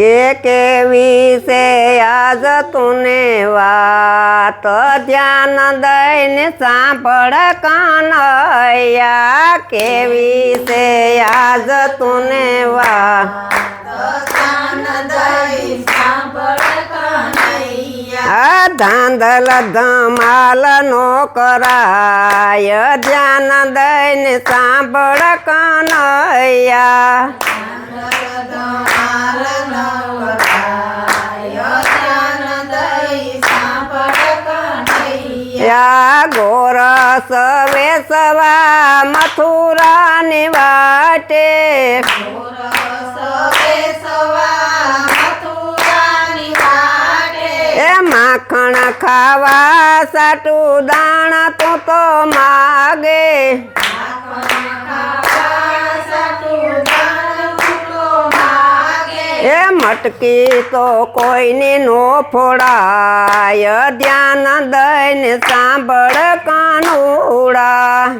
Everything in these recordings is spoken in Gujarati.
કે કેવી છે આજ તુને વાત ધ્યાન દઈને સાંભળ કાનૈયા કેવી છે આજ તુને વાત આ ધાંધલ ધમાલ નો કરાય ધ્યાન દઈને સાંભળ કાનૈયા યા ગોરસ વેસવા મથુરાની વાટે એ માખણ ખાવા સાટું દાણા તું તો માગે. એ મટકી તો કોઈને નો ફોડાય. ધ્યાન દઈને સાંભળ કાનુડા.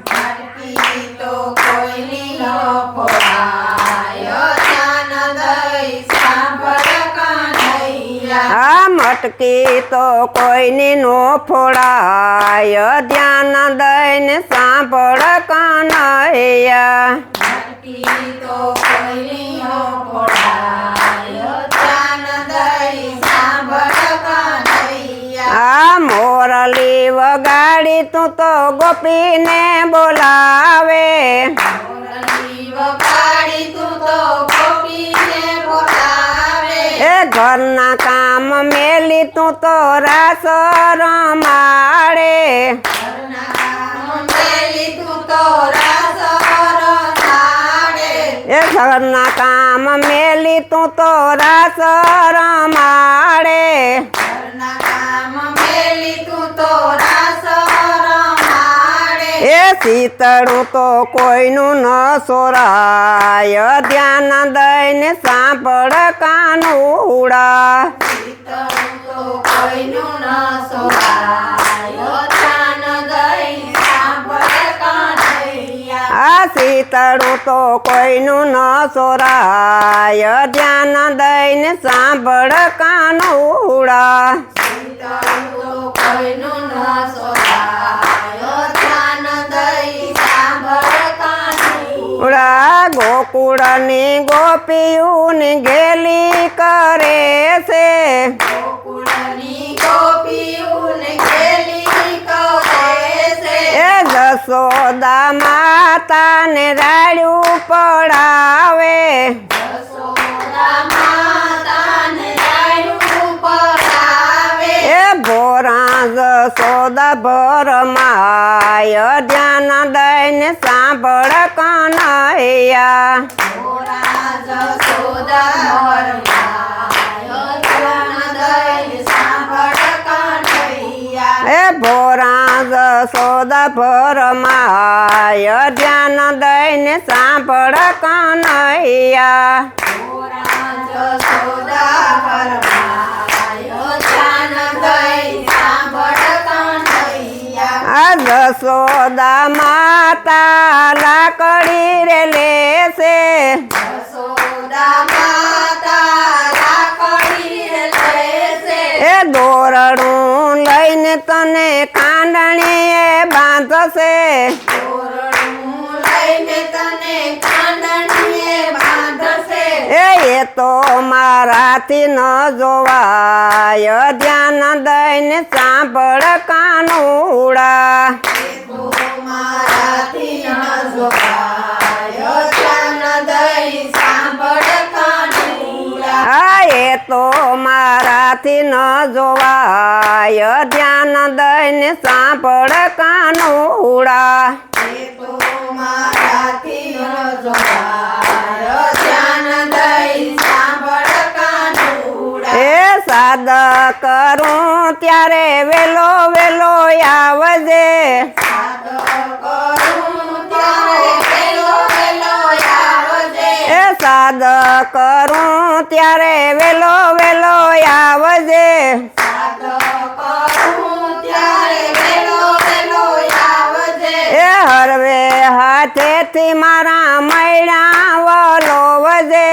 આ મટકી તો કોઈને નો ફોડાય. ધ્યાન દઈને સાંભળ કાનૈયા આ મોરલી વગાડી તું તો ગોપીને બોલાવે. એ ઘરના કામ મેલી તું તો રાસ રમાડે. એ ઘરના કામ મેલી તું તો રાસ રમાડે. શીતળું તો કોઈનું ન સોરાય. ધ્યાન દઈને સાંભળ કાનુડા શીતળું તો કોઈનું ન સોરાય. ધ્યાન દઈને સાંભળ કાનુડા ગોકુળની ગોપીઓની ગેલી કરે છે. એ જશોદા માતાને રાડ્યું પડાવે. ભરમાય ધ્યાન દઈને સાંભળ કનૈયા. એ ભોરા જશોદા ભરમાય ધ્યાન દઈને સાંભળ કનૈયા. આ જશોદા માતા લાકડી રે લેશે. એ દોરડું લઈને તને કાંડણીએ બાંધશે. એ એ તો મારાથી ન જોવાય. ધ્યાન દઈને સાંભળ કાનુડા તો મારાથી ન જોવાય. ધ્યાન દઈને સાંભળ કાનુડા એ સાદ કરું ત્યારે વેલો વેલો આવજે. એ સાદ કરું ત્યારે વેલો વેલો આવજે. એ હરવે હાથેથી મારા મૈણા વલો વજે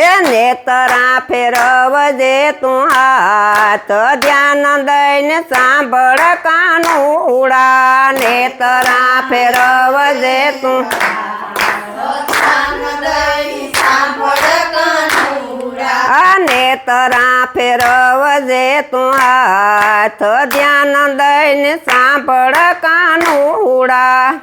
એ નેતરા ફેરા ફેરવજે તું હાથ. ધ્યાન દઈને સાંભળ કાનુડા નેતરા ફેરવજે તું. આ નેતરા ફેરવજે તું હાથ. ધ્યાન દઈને સાંભળ કાનું ઉડા.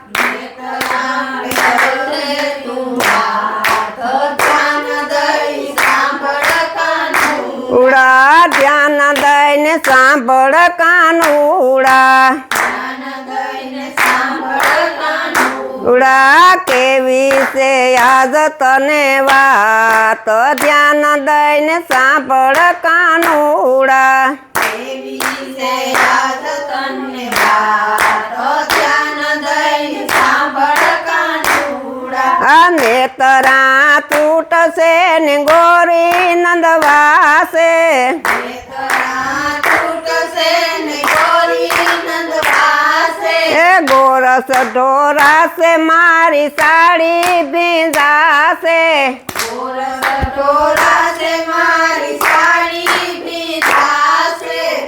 સાંભળ કાનુડા. ઉડા કેવી છે યાદ તને વાત. ધ્યાન દઈને સાંભળ કાનુડા. અને તરા તૂટશે ને ગોરી નંદવાસે ગોરસ ઢોરાશે મારી સાડી ભીંજાશે.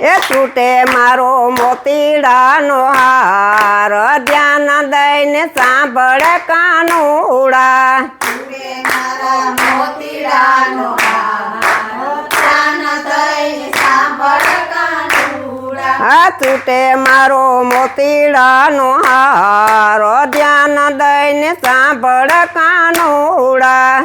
એ તૂટે મારો મોતીડાનો હાર ધ્યાન દઈને સાંભળ કાનુડા આ તૂટે મારો મોતીડાનો હારો. ધ્યાન દઈને સાંભળ કાનુડા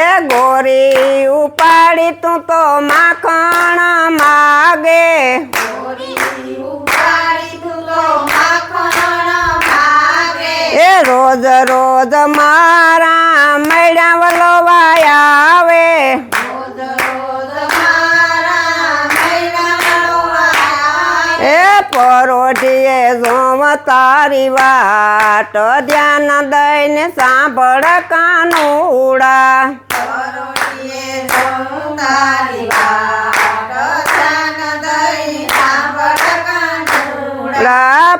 એ ગોરી ઉપાડી તું તો માખણ માગે. રોજ રોજ મારા મૈડા વલોવાય આવે. એ પરોઢીએ જોમ તારી વાટ ધ્યાન દઈને સાંભળ કાનુડા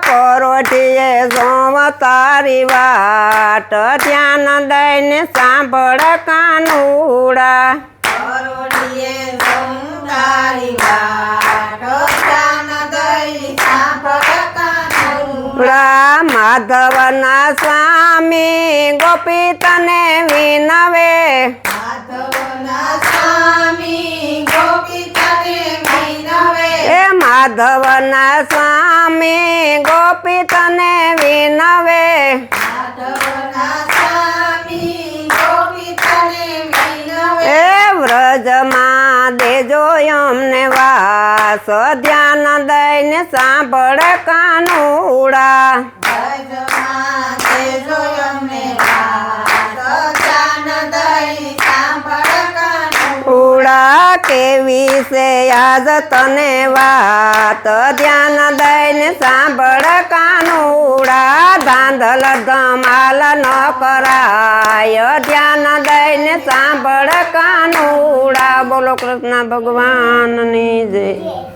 પરોઢીએ જોમ તારી વાત ધ્યાન દઈને સાંભળ કાનુડા. માધવના સ્વામી ગોપી તને વિનવે. માધવના સ્વામી ગોપી તને વિનવે. એ વ્રજમાં દેજો અમને વાસ ધ્યાન દઈને સાંભળ કાનુડા. કેવી છે? યાદ તને વાત. ધ્યાન દઈને સાંભળ કાનુડા. ધાંધલ ધમાલ ન કરાય. ધ્યાન દઈને સાંભળ કાનુડા. બોલો કૃષ્ણ ભગવાનની જય.